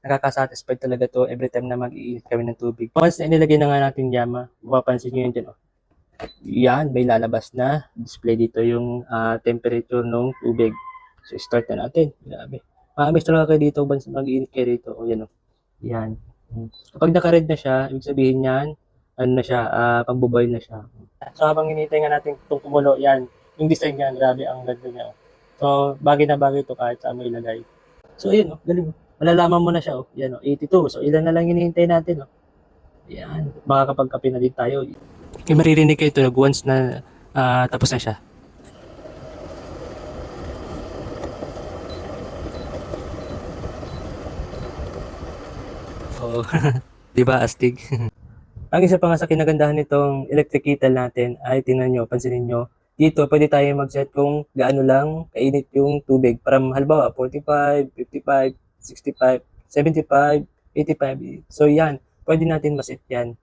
nakaka-satisfied talaga to every time na mag-iinit kami ng tubig. Once na inilagay na nga natin yama, mapapansin nyo yun dyan, oh. Yan, may lalabas na display dito yung ah, temperature ng tubig. So, start na natin. Grabe. Maamis talaga kayo dito once mag-iinit kayo dito. O, yan, oh. Yan. Mm. Kapag naka-red na siya, ibig sabihin yan, ano na siya, uh, pambuboy na siya. So, habang hinihintay nga natin itong kumulo, yan, yung design niya, grabe, ang ganda niya. oh. So, bagay na bagay ito kahit saan mo ilagay. So, ayun, oh, galing. Oh. Malalaman mo na siya, oh. Yan, oh, 82. So, ilan na lang hinihintay natin, oh. Yan, makakapagkape na din tayo. Kaya maririnig kayo ito once na ah, tapos na siya. Oo. di ba, astig? Ang isa pa nga sa kinagandahan nitong electric kettle natin ay tingnan nyo, pansinin nyo, dito pwede tayo mag-set kung gaano lang kainit yung tubig. Para halimbawa 45, 55, 65, 75, 85. So yan, pwede natin maset yan.